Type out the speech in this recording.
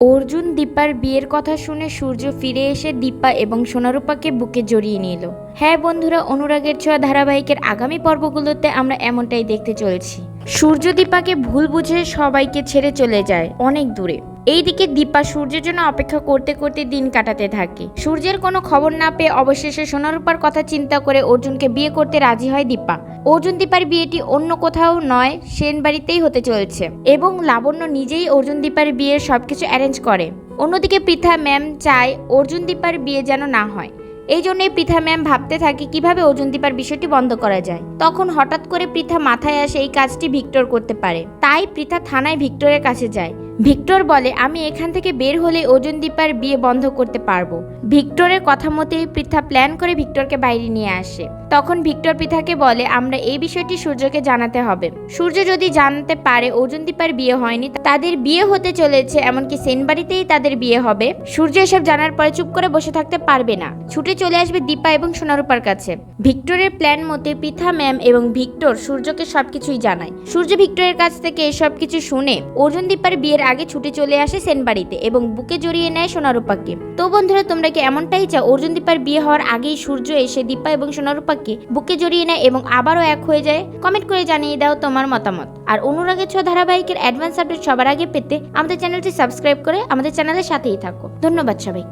অর্জুন দীপার বিয়ের কথা শুনে সূর্য ফিরে এসে দীপা এবং সোনারূপাকে বুকে জড়িয়ে নিল। হ্যাঁ বন্ধুরা, অনুরাগের ছোঁয়া ধারাবাহিকের আগামী পর্বগুলোতে আমরা এমনটাই দেখতে চলেছি। সূর্য দীপাকে ভুল বুঝে সবাইকে ছেড়ে চলে যায় অনেক দূরে। এইদিকে দীপা সূর্যের জন্য অপেক্ষা করতে করতে দিন কাটাতে থাকে। সূর্যের কোনো খবর না পেয়ে অবশেষে সোনারূপার কথা চিন্তা করে অর্জুনকে বিয়ে করতে রাজি হয় দীপা। অর্জুন দীপার বিয়েটি অন্য কোথাও নয় সেন বাড়িতেই হতে চলেছে এবং লাবণ্য নিজেই অর্জুন দীপার বিয়ের সবকিছু অ্যারেঞ্জ করে। অন্যদিকে পৃথা ম্যাম চায় অর্জুন দীপার বিয়ে যেন না হয়। এই জন্যই পৃথা ম্যাম ভাবতে থাকে কীভাবে অর্জুন দীপার বিষয়টি বন্ধ করা যায়। তখন হঠাৎ করে পৃথা মাথায় আসে এই কাজটি ভিক্টর করতে পারে। তাই পৃথা থানায় ভিক্টরের কাছে যায়। ভিক্টর বলে, আমি এখান থেকে বের হলে ওজন দীপার বিয়ে বন্ধ করতে পারব। ভিক্টরের কথা মতেই পৃথা প্ল্যান করে ভিক্টরকে বাইরে নিয়ে আসে। তখন ভিক্টর পৃথাকে বলে, আমরা এই বিষয়টি সূর্যকে জানাতে হবে। সূর্য যদি জানতে পারে অর্জুন দীপার বিয়ে হয়নি, তাদের বিয়ে হতে চলেছে, এমনকি সেন বাড়িতেই তাদের বিয়ে হবে, সূর্য এসব জানার পরে চুপ করে বসে থাকতে পারবে না। ছুটে চলে আসবে দীপা এবং সোনারূপার কাছে। ভিক্টরের প্ল্যান মতে পৃথা, ম্যাম এবং ভিক্টর সূর্যকে সবকিছুই জানায়। সূর্য ভিক্টরের কাছ থেকে এসব কিছু শুনে অর্জুন দীপার বিয়ের আগে ছুটে চলে আসে সেন বাড়িতে এবং বুকে জড়িয়ে নেয় সোনারূপাকে। তো বন্ধুরা, তোমরা কি এমনটাই চাও? অর্জুন দীপার বিয়ে হওয়ার আগেই সূর্য এসে দীপা এবং সোনারূপাকে বুকে জড়িয়ে নেয় এবং আবারও এক হয়ে যায়? কমেন্ট করে জানিয়ে দাও তোমার মতামত। আর অনুরাগের ছ ধারাবাহিকের অ্যাডভান্স আপডেট সবার আগে পেতে আমাদের চ্যানেলটি সাবস্ক্রাইব করে আমাদের চ্যানেলের সাথেই থাকো। ধন্যবাদ সবাই